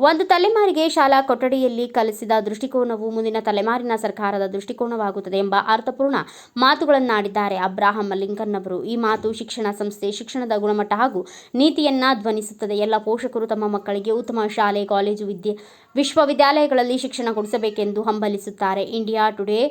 ಒಂದು ತಲೆಮಾರಿಗೆ ಶಾಲಾ ಕೊಠಡಿಯಲ್ಲಿ ಕಲಿಸಿದ ದೃಷ್ಟಿಕೋನವು ಮುಂದಿನ ತಲೆಮಾರಿನ ಸರ್ಕಾರದ ದೃಷ್ಟಿಕೋನವಾಗುತ್ತದೆ ಎಂಬ ಅರ್ಥಪೂರ್ಣ ಮಾತುಗಳನ್ನಾಡಿದ್ದಾರೆ ಅಬ್ರಾಹಂ ಲಿಂಕನ್ ಅವರು ಈ ಮಾತು ಶಿಕ್ಷಣ ಸಂಸ್ಥೆ ಶಿಕ್ಷಣದ ಗುಣಮಟ್ಟ ಹಾಗೂ ನೀತಿಯನ್ನ ಧ್ವನಿಸುತ್ತದೆ. ಎಲ್ಲ ಪೋಷಕರು ತಮ್ಮ ಮಕ್ಕಳಿಗೆ ಉತ್ತಮ ಶಾಲೆ, ಕಾಲೇಜು, ವಿದ್ಯೆ, ವಿಶ್ವವಿದ್ಯಾಲಯಗಳಲ್ಲಿ ಶಿಕ್ಷಣ ಕೊಡಿಸಬೇಕೆಂದು ಹಂಬಲಿಸುತ್ತಾರೆ. India Today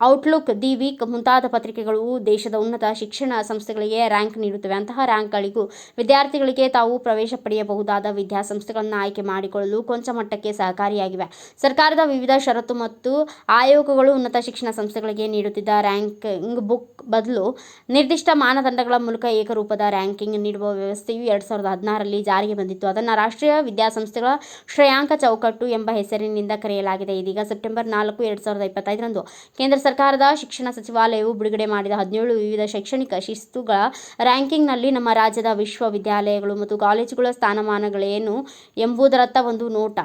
Outlook the Week ಮುಂತಾದ ಪತ್ರಿಕೆಗಳು ದೇಶದ ಉನ್ನತ ಶಿಕ್ಷಣ ಸಂಸ್ಥೆಗಳಿಗೆ ರ್ಯಾಂಕ್ ನೀಡುತ್ತವೆ. ಅಂತಹ ರ್ಯಾಂಕ್ಗಳಿಗೂ ವಿದ್ಯಾರ್ಥಿಗಳಿಗೆ ತಾವು ಪ್ರವೇಶ ಪಡೆಯಬಹುದಾದ ವಿದ್ಯಾಸಂಸ್ಥೆಗಳನ್ನು ಆಯ್ಕೆ ಮಾಡಿಕೊಳ್ಳಲು ಕೊಂಚ ಮಟ್ಟಕ್ಕೆ ಸಹಕಾರಿಯಾಗಿವೆ. ಸರ್ಕಾರದ ವಿವಿಧ ಷರತ್ತು ಮತ್ತು ಆಯೋಗಗಳು ಉನ್ನತ ಶಿಕ್ಷಣ ಸಂಸ್ಥೆಗಳಿಗೆ ನೀಡುತ್ತಿದ್ದ ರ್ಯಾಂಕಿಂಗ್ ಬುಕ್ ಬದಲು ನಿರ್ದಿಷ್ಟ ಮಾನದಂಡಗಳ ಮೂಲಕ ಏಕರೂಪದ ರ್ಯಾಂಕಿಂಗ್ ನೀಡುವ ವ್ಯವಸ್ಥೆಯು ಎರಡು ಸಾವಿರದ ಹದಿನಾರರಲ್ಲಿ ಜಾರಿಗೆ ಬಂದಿತ್ತು. ಅದನ್ನು ರಾಷ್ಟ್ರೀಯ ವಿದ್ಯಾಸಂಸ್ಥೆಗಳ ಶ್ರೇಯಾಂಕ ಚೌಕಟ್ಟು ಎಂಬ ಹೆಸರಿನಿಂದ ಕರೆಯಲಾಗಿದೆ. ಇದೀಗ ಸೆಪ್ಟೆಂಬರ್ ನಾಲ್ಕು, ಎರಡು ಸಾವಿರದ ಇಪ್ಪತ್ತೈದರಂದು ಕೇಂದ್ರ ಸರ್ಕಾರದ ಶಿಕ್ಷಣ ಸಚಿವಾಲಯವು ಬಿಡುಗಡೆ ಮಾಡಿದ ಹದಿನೇಳು ವಿವಿಧ ಶೈಕ್ಷಣಿಕ ಶಿಸ್ತುಗಳ ರ್ಯಾಂಕಿಂಗ್ನಲ್ಲಿ ನಮ್ಮ ರಾಜ್ಯದ ವಿಶ್ವವಿದ್ಯಾಲಯಗಳು ಮತ್ತು ಕಾಲೇಜುಗಳ ಸ್ಥಾನಮಾನಗಳೇನು ಎಂಬುದರತ್ತ ಒಂದು ನೋಟ.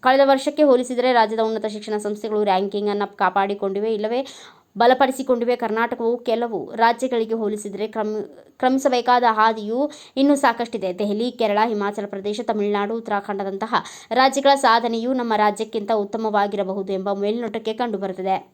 ಕಳೆದ ವರ್ಷಕ್ಕೆ ಹೋಲಿಸಿದರೆ ರಾಜ್ಯದ ಉನ್ನತ ಶಿಕ್ಷಣ ಸಂಸ್ಥೆಗಳು ರ್ಯಾಂಕಿಂಗ್ ಅನ್ನು ಕಾಪಾಡಿಕೊಂಡಿವೆ, ಇಲ್ಲವೇ ಬಲಪಡಿಸಿಕೊಂಡಿವೆ. ಕರ್ನಾಟಕವು ಕೆಲವು ರಾಜ್ಯಗಳಿಗೆ ಹೋಲಿಸಿದರೆ ಕ್ರಮ, ಕ್ರಮಿಸಬೇಕಾದ ಹಾದಿಯು ಇನ್ನೂ ಸಾಕಷ್ಟಿದೆ. ದೆಹಲಿ, ಕೇರಳ, ಹಿಮಾಚಲ ಪ್ರದೇಶ, ತಮಿಳುನಾಡು, ಉತ್ತರಾಖಂಡದಂತಹ ರಾಜ್ಯಗಳ ಸಾಧನೆಯು ನಮ್ಮ ರಾಜ್ಯಕ್ಕಿಂತ ಉತ್ತಮವಾಗಿರಬಹುದು ಎಂಬ ಮೇಲ್ನೋಟಕ್ಕೆ ಕಂಡುಬರುತ್ತದೆ.